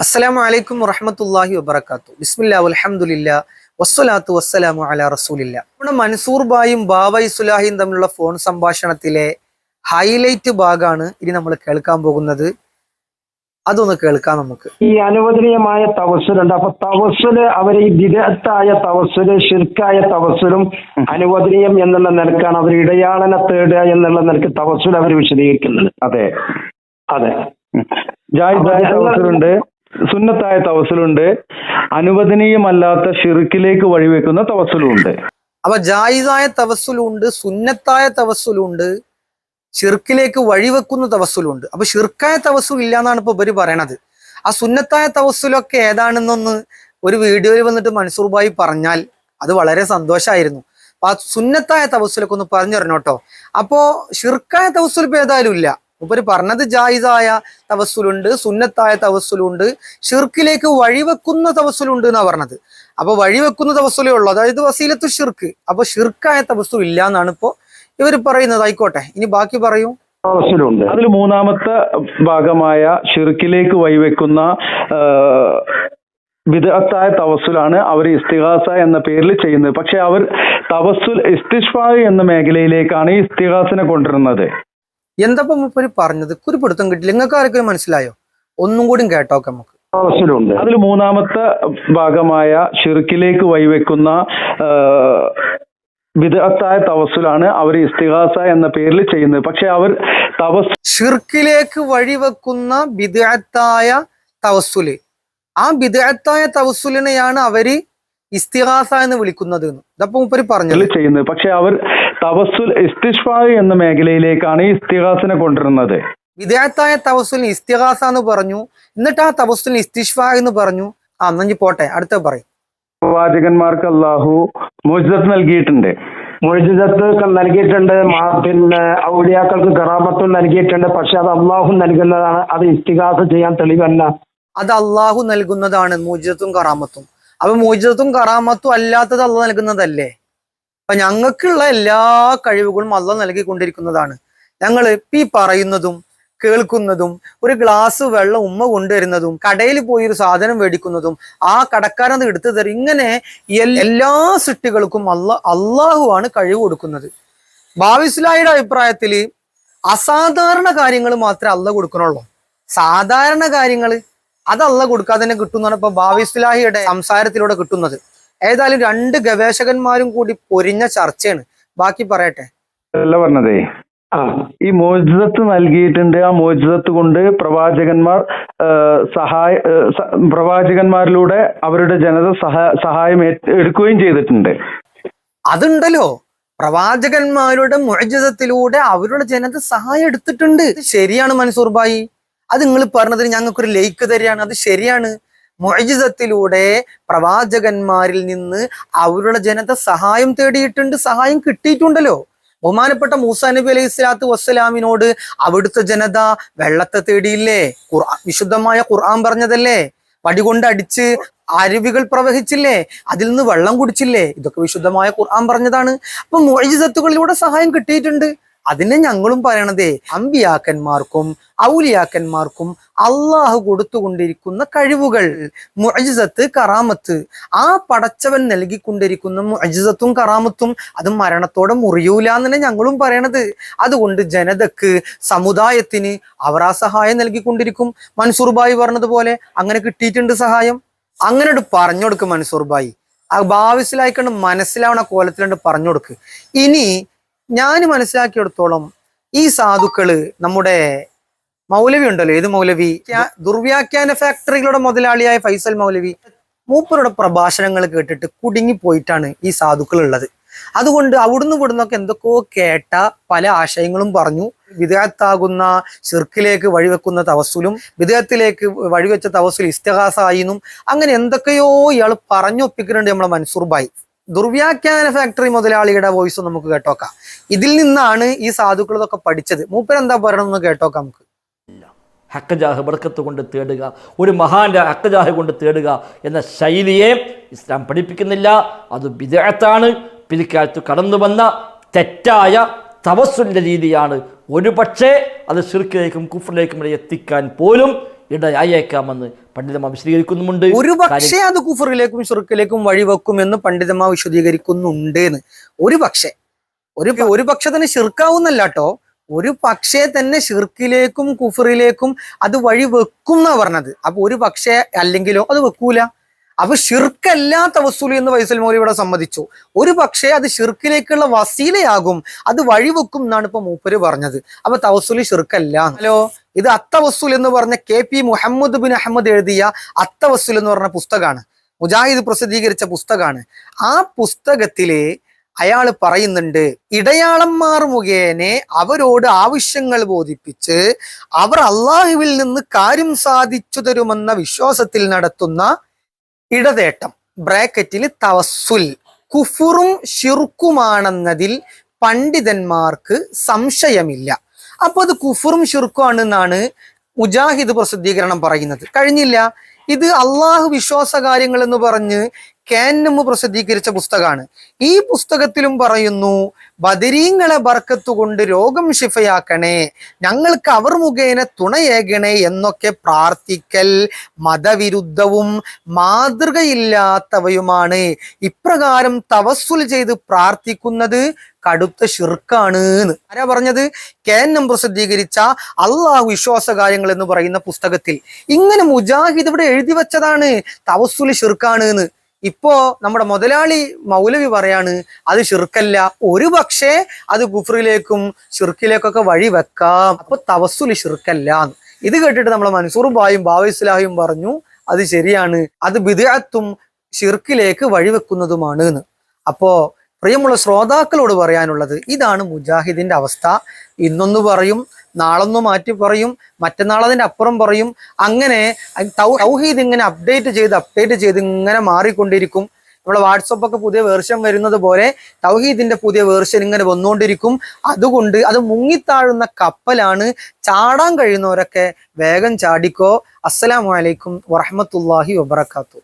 അസ്സലാമു അലൈക്കും വറഹമത്തല്ലാഹി വബർക്കാത്തു ബിസ്മില്ലാ അലഹമുല്ല വസ്സലാത്തു വസ്സലാമു അല റസൂലില്ല നമ്മുടെ മൻസൂർ ബായും ബാബ സുലാഹിയും തമ്മിലുള്ള ഫോൺ സംഭാഷണത്തിലെ ഹൈലൈറ്റ് ഭാഗമാണ് ഇനി നമ്മൾ കേൾക്കാൻ പോകുന്നത്. അതൊന്ന് കേൾക്കാം നമുക്ക്. ഈ അനുവദനീയമായ തവസ്സുലുണ്ട് അപ്പൊ തവസ്സുൽ അവർ ഈ വിദഗ്ധായ തവസ്സുൽ ശിർക്കായ തവസ്സുലും അനുവദനീയം എന്നുള്ള നിലക്കാണ് അവർ ഇടയാളനെ തേടുക എന്നുള്ള നിലയ്ക്ക് തവസ്സുൽ അവർ വിശദീകരിക്കുന്നത്. അതെ. അതെ. ജായ് തവസലുണ്ട് സുന്നത്തായ തവസലുണ്ട്. അനുവദനീയമല്ലാത്ത ഷിർക്കിലേക്ക് വഴിവെക്കുന്ന തവസലുണ്ട് അപ്പൊ ജായിദായ തവസ്സുലുണ്ട് സുന്നത്തായ തവസ്സുലുണ്ട് ഷിർക്കിലേക്ക് വഴിവെക്കുന്ന തവസ്സുലുണ്ട് അപ്പൊ ഷിർക്കായ തവസ്സുൽ ഇല്ല എന്നാണ് ഇപ്പൊ ഇവർ പറയണത്. ആ സുന്നത്തായ തവസ്സുലൊക്കെ ഏതാണെന്നൊന്ന് ഒരു വീഡിയോയിൽ വന്നിട്ട് മൻസൂർ ഭായി പറഞ്ഞാൽ അത് വളരെ സന്തോഷമായിരുന്നു അപ്പൊ ആ സുന്നത്തായ തവസ്സുലൊക്കെ ഒന്ന് പറഞ്ഞു തരണം കേട്ടോ അപ്പോ ഷിർക്കായ തവസ്സുൽ ഇപ്പൊ ഏതായാലും ഇല്ല. ഉപരി പറഞ്ഞത് ജായിസായ തവസ്സുലുണ്ട് സുന്നത്തായ തവസ്സുലുണ്ട് ഷിർക്കിലേക്ക് വഴിവെക്കുന്ന തവസ്സുലുണ്ട് എന്നാ പറഞ്ഞത്. അപ്പൊ വഴിവെക്കുന്ന തവസ്സുലേ ഉള്ളൂ. അതായത് വസീലത്ത് ഷിർക്ക്. അപ്പൊ ഷിർക്കായ തവസ്സുൽ ഇല്ല എന്നാണ് ഇപ്പോ ഇവർ പറയുന്നത്. ആയിക്കോട്ടെ ഇനി ബാക്കി പറയൂ. തവസ്സുലുണ്ട്. അതിൽ മൂന്നാമത്തെ ഭാഗമായ ഷിർക്കിലേക്ക് വഴിവെക്കുന്ന വിദഗ്ധായ തവസ്സുലാണ് അവർ ഇസ്തിഹാസ എന്ന പേരിൽ ചെയ്യുന്നത്. പക്ഷെ അവർ തവസ്സുൽ ഇസ്തിഷ്ഫാ എന്ന മേഖലയിലേക്കാണ് ഈ ഇസ്തിഹാസിനെ കൊണ്ടുവരുന്നത്. എന്തപ്പോ മുപ്പര് പറഞ്ഞത്? കുരുപിടുത്തം കിട്ടില്ല നിങ്ങൾക്ക് ആർക്കും മനസ്സിലായോ? ഒന്നും കൂടി കേട്ടോക്കെ നമുക്ക്. തവസ്സുലുണ്ട് അതിൽ മൂന്നാമത്തെ ഭാഗമായ ഷിർക്കിലേക്ക് വഴിവെക്കുന്ന വിദഗ്ധായ തവസുലാണ് അവർ ഇസ്തിഹാസ എന്ന പേരിൽ ചെയ്യുന്നത്. പക്ഷെ അവർ തവസ് ഷിർക്കിലേക്ക് വഴിവെക്കുന്ന വിദഗ്ധായ തവസ്സുൽ ആ വിദഗ്ധായ തവസ്സുലിനെയാണ് അവർ ഇസ്തിഹാസ എന്ന് വിളിക്കുന്നത്. ഇതപ്പോ മുപ്പര് പറഞ്ഞത്. ചെയ്യുന്നത്. പക്ഷെ അവർ തവസുൽ ഇസ്തിഷ്ഫാ എന്ന മേഖലയിലേക്കാണ് ഈ ഇസ്തിഹാസിനെ കൊണ്ടുവരുന്നത്. വിദേഹത്തായ തവസുൽ ഇസ്തിഹാസ എന്ന് പറഞ്ഞു. എന്നിട്ട് ആ തവസുൽ ഇസ്തിഷ്ഫ എന്ന് പറഞ്ഞു. ആ എന്നാ പോട്ടെ അടുത്ത പറയും. പ്രവാചകന്മാർക്ക് അള്ളാഹു മോചിതത്ത് നൽകിയിട്ടുണ്ട്. മോചിതത്ത് നൽകിയിട്ടുണ്ട് പിന്നെ ഔലിയാക്കൾക്ക് കറാമത്തും നൽകിയിട്ടുണ്ട്. പക്ഷെ അത് അള്ളാഹു നൽകുന്നതാണ്. അത് ഇസ്തിഹാസ ചെയ്യാൻ തെളിവല്ല. അത് അള്ളാഹു നൽകുന്നതാണ് മൂജിതത്തും കറാമത്തും അപ്പൊ മൂജിതത്തും കറാമത്തും അല്ലാത്തത് അള്ളാഹ് നൽകുന്നതല്ലേ? അപ്പൊ ഞങ്ങൾക്കുള്ള എല്ലാ കഴിവുകളും അല്ല നൽകിക്കൊണ്ടിരിക്കുന്നതാണ്. ഞങ്ങൾ ഈ പറയുന്നതും കേൾക്കുന്നതും ഒരു ഗ്ലാസ് വെള്ളം ഉമ്മ കൊണ്ടുവരുന്നതും കടയിൽ പോയി ഒരു സാധനം മേടിക്കുന്നതും ആ കടക്കാരൻ എടുത്തു തരും. ഇങ്ങനെ എല്ലാ സൃഷ്ടികൾക്കും അല്ല അള്ളാഹു ആണ് കഴിവ് കൊടുക്കുന്നത്. ബാവിസ്ലായിയുടെ അഭിപ്രായത്തിൽ അസാധാരണ കാര്യങ്ങൾ മാത്രമേ അല്ല കൊടുക്കണുള്ളൂ. സാധാരണ കാര്യങ്ങൾ അതല്ല കൊടുക്കാതെ തന്നെ കിട്ടുന്നതാണ് ഇപ്പൊ ബാവിസ്ലാഹിയുടെ സംസാരത്തിലൂടെ കിട്ടുന്നത്. ഏതായാലും രണ്ട് ഗവേഷകന്മാരും കൂടി പൊരിഞ്ഞ ചർച്ചയാണ്. ബാക്കി പറയട്ടെ. അല്ല പറഞ്ഞതേ. ആ. ഈ മോചിതത്ത് നൽകിയിട്ടുണ്ട്. ആ മോചിതത്ത് കൊണ്ട് പ്രവാചകന്മാർ സഹായ പ്രവാചകന്മാരിലൂടെ അവരുടെ ജനത സഹാ സഹായം എടുക്കുകയും ചെയ്തിട്ടുണ്ട്. അതുണ്ടല്ലോ. പ്രവാചകന്മാരുടെ മോചിതത്തിലൂടെ അവരുടെ ജനത സഹായം എടുത്തിട്ടുണ്ട്. ശരിയാണ് മൻസൂർ ഭായി. അത് നിങ്ങൾ പറഞ്ഞതിന് ഞങ്ങൾക്കൊരു ലൈക്ക് തരികയാണ്. അത് ശരിയാണ്. മുഴജിതത്തിലൂടെ പ്രവാചകന്മാരിൽ നിന്ന് അവരുടെ ജനത സഹായം തേടിയിട്ടുണ്ട് സഹായം കിട്ടിയിട്ടുണ്ടല്ലോ. ബഹുമാനപ്പെട്ട മൂസാ നബി അലൈഹി സ്വലാത്തു വസ്സലാമിനോട് അവിടുത്തെ ജനത വെള്ളത്തെ തേടിയില്ലേ? ഖുർആൻ വിശുദ്ധമായ ഖുർആൻ പറഞ്ഞതല്ലേ? വടികൊണ്ട് അടിച്ച് അരുവികൾ പ്രവഹിച്ചില്ലേ? അതിൽ നിന്ന് വെള്ളം കുടിച്ചില്ലേ? ഇതൊക്കെ വിശുദ്ധമായ ഖുർആൻ പറഞ്ഞതാണ്. അപ്പൊ മൊഴിജിതത്തുകളിലൂടെ സഹായം കിട്ടിയിട്ടുണ്ട്. അതിനെ ഞങ്ങളും പറയണതേ അമ്പിയാക്കന്മാർക്കും ഔലിയാക്കന്മാർക്കും അള്ളാഹു കൊടുത്തുകൊണ്ടിരിക്കുന്ന കഴിവുകൾ മുഅജിസത്ത് കറാമത്ത്. ആ പടച്ചവൻ നൽകിക്കൊണ്ടിരിക്കുന്ന മുഅജിസത്തും കറാമത്തും അത് മരണത്തോടെ മുറിയൂല തന്നെ ഞങ്ങളും പറയണത്. അതുകൊണ്ട് ജനതക്ക് സമുദായത്തിന് അവർ ആ സഹായം നൽകിക്കൊണ്ടിരിക്കും. മൻസൂർ ബായി പറഞ്ഞതുപോലെ അങ്ങനെ കിട്ടിയിട്ടുണ്ട് സഹായം. അങ്ങനെ പറഞ്ഞു കൊടുക്ക് മൻസൂർ ബായി. ആ ഭാവിസിലായിക്കൊണ്ട് മനസ്സിലാവണ കോലത്തിലുണ്ട് പറഞ്ഞു കൊടുക്ക് ഇനി ഞാൻ മനസ്സിലാക്കിയെടുത്തോളം ഈ സാധുക്കൾ നമ്മുടെ മൗലവി ഉണ്ടല്ലോ ഏത് മൗലവി? ദുർവ്യാഖ്യാന ഫാക്ടറികളുടെ മുതലാളിയായ ഫൈസൽ മൗലവി. മൂപ്പരുടെ പ്രഭാഷണങ്ങൾ കേട്ടിട്ട് കുടുങ്ങി പോയിട്ടാണ് ഈ സാധുക്കൾ ഉള്ളത് അതുകൊണ്ട് അവിടുന്ന് ഇവിടുന്നൊക്കെ എന്തൊക്കെയോ കേട്ട പല ആശയങ്ങളും പറഞ്ഞു. വിദേഹത്താകുന്ന ഷിർക്കിലേക്ക് വഴിവെക്കുന്ന തവസുലും വിദേഹത്തിലേക്ക് വഴിവെച്ച തവസുൽ ഇസ്തഹാസായിന്നും അങ്ങനെ എന്തൊക്കെയോ ഇയാൾ പറഞ്ഞൊപ്പിക്കുന്നുണ്ട് നമ്മളെ മൻസൂർ ഭായ് ദുർവ്യാഖ്യാന ഫാക്ടറി മുതലാളിയുടെ വോയിസ് നമുക്ക് കേട്ടോക്കാം. ഇതിൽ നിന്നാണ് ഈ സാധുക്കൾ ഇതൊക്കെ പഠിച്ചത്. മൂപ്പരെന്താ പറയണമെന്ന് കേട്ടോക്കാം നമുക്ക്. ഹക്കജാഹ് ബർക്കത്ത് കൊണ്ട് തേടുക ഒരു മഹാന്റെ ഹക്കജാഹ് കൊണ്ട് തേടുക എന്ന ശൈലിയെ ഇസ്ലാം പഠിപ്പിക്കുന്നില്ല. അത് വിദേഹത്താണ് പിൽക്കാലത്ത് കടന്നു വന്ന തെറ്റായ തവസ്സുലിന്റെ രീതിയാണ്. ഒരു പക്ഷേ അത് ഷിർക്കിലേക്കും കുഫറിലേക്കും എത്തിക്കാൻ പോലും ഇടയായേക്കാമെന്ന് പണ്ഡിതമ വിശദീകരിക്കുന്നുമുണ്ട്. ഒരു പക്ഷേ അത് കുഫറിലേക്കും ഷുറുക്കിലേക്കും വഴിവെക്കുമെന്ന് പണ്ഡിതമ വിശദീകരിക്കുന്നുണ്ട് എന്ന്. ഒരു പക്ഷേ ഒരു ഒരു പക്ഷെ തന്നെ ഷിർക്കാവുന്നല്ല കേട്ടോ ഒരു പക്ഷേ തന്നെ ഷിർക്കിലേക്കും കുഫറിലേക്കും അത് വഴി വെക്കും എന്നാ പറഞ്ഞത്. അപ്പൊ ഒരു പക്ഷേ അല്ലെങ്കിലോ അത് വെക്കൂല. അപ്പൊ ഷിർക്കല്ല തവസൂലി എന്ന് വൈസൽ മൗലി ഇവിടെ സമ്മതിച്ചു. ഒരു പക്ഷേ അത് ഷിർക്കിലേക്കുള്ള വസീലയാകും അത് വഴിവെക്കും എന്നാണ് ഇപ്പൊ മൂപ്പര് പറഞ്ഞത്. അപ്പൊ തവസൂലി ഷിർക്കല്ല ഹലോ ഇത് അത്തവസ്സുൽ എന്ന് പറഞ്ഞ K P Muhammad bin Ahmed എഴുതിയ അത്തവസ്സുൽ എന്ന് പറഞ്ഞ പുസ്തകമാണ്. മുജാഹിദ് പ്രസിദ്ധീകരിച്ച പുസ്തകമാണ്. ആ പുസ്തകത്തിലെ അയാൾ പറയുന്നുണ്ട് ഇടയാളന്മാർ മുഖേനെ അവരോട് ആവശ്യങ്ങൾ ബോധിപ്പിച്ച് അവർ അള്ളാഹുവിൽ നിന്ന് കാര്യം സാധിച്ചു തരുമെന്ന വിശ്വാസത്തിൽ നടത്തുന്ന ഇടതേട്ടം. ബ്രാക്കറ്റിൽ തവസുൽ കുഫുറും ഷിർക്കുമാണെന്നതിൽ പണ്ഡിതന്മാർക്ക് സംശയമില്ല. അപ്പൊ അത് കുഫുറും ഷിർക്കുമാണെന്നാണ് മുജാഹിദ് പ്രസിദ്ധീകരണം പറയുന്നത്. കഴിഞ്ഞില്ല. ഇത് അള്ളാഹു വിശ്വാസ കാര്യങ്ങൾ എന്ന് പറഞ്ഞ് കാനമ്മ് പ്രസിദ്ധീകരിച്ച പുസ്തകമാണ്. ഈ പുസ്തകത്തിലും പറയുന്നു ബദരീങ്ങളെ ബർക്കത്ത് കൊണ്ട് രോഗം ശിഫയാക്കണേ ഞങ്ങൾക്ക് അവർ മുഖേന തുണയേകണേ എന്നൊക്കെ പ്രാർത്ഥിക്കൽ മതവിരുദ്ധവും മാതൃകയില്ലാത്തവയുമാണ്. ഇപ്രകാരം തവസ്സുൽ ചെയ്ത് പ്രാർത്ഥിക്കുന്നത് കടുത്ത ഷിർക്കാണ് എന്ന് ആരാ പറഞ്ഞത്? കേന്നം പ്രസിദ്ധീകരിച്ച അള്ളാഹു വിശ്വാസ കാര്യങ്ങൾ എന്ന് പറയുന്ന പുസ്തകത്തിൽ. ഇങ്ങനെ മുജാഹിദ് ഇവിടെ എഴുതി വച്ചതാണ് തവസ്സുൽ ഷിർക്കാണ് എന്ന് ഇപ്പോ നമ്മുടെ മുതലാളി മൗലവി പറയാണ് അത് ഷിർക്കല്ല ഒരു പക്ഷേ അത് കുഫറിലേക്കും ഷിർക്കിലേക്കൊക്കെ വഴി വെക്കാം. അപ്പൊ തവസ്സുൽ ഷിർക്കല്ല. ഇത് കേട്ടിട്ട് നമ്മളെ മൻസൂർ ബായും ബാവ ഇസ്ലാഹിയും പറഞ്ഞു അത് ശരിയാണ്. അത് ബിദഅത്തും ഷിർക്കിലേക്ക് വഴിവെക്കുന്നതുമാണ് എന്ന്. അപ്പോ പ്രിയമുള്ള ശ്രോതാക്കളോട് പറയാനുള്ളത് ഇതാണ് മുജാഹിദിന്റെ അവസ്ഥ. ഇന്നൊന്ന് പറയും നാളൊന്ന് മാറ്റി പറയും മറ്റന്നാൾ അതിന്റെ അപ്പുറം പറയും. അങ്ങനെ തൗഹീദ് ഇങ്ങനെ അപ്ഡേറ്റ് ചെയ്ത് അപ്ഡേറ്റ് ചെയ്ത് ഇങ്ങനെ മാറിക്കൊണ്ടിരിക്കും. നമ്മളെ വാട്സപ്പൊക്കെ പുതിയ വേർഷൻ വരുന്നത് പോലെ തൗഹീദിന്റെ പുതിയ വേർഷൻ ഇങ്ങനെ വന്നുകൊണ്ടിരിക്കും. അതുകൊണ്ട് അത് മുങ്ങിത്താഴുന്ന കപ്പലാണ്. ചാടാൻ കഴിയുന്നവരൊക്കെ വേഗം ചാടിക്കോ. അസ്സലാമലൈക്കും വറഹമത്തല്ലാഹി വബർക്കാത്തു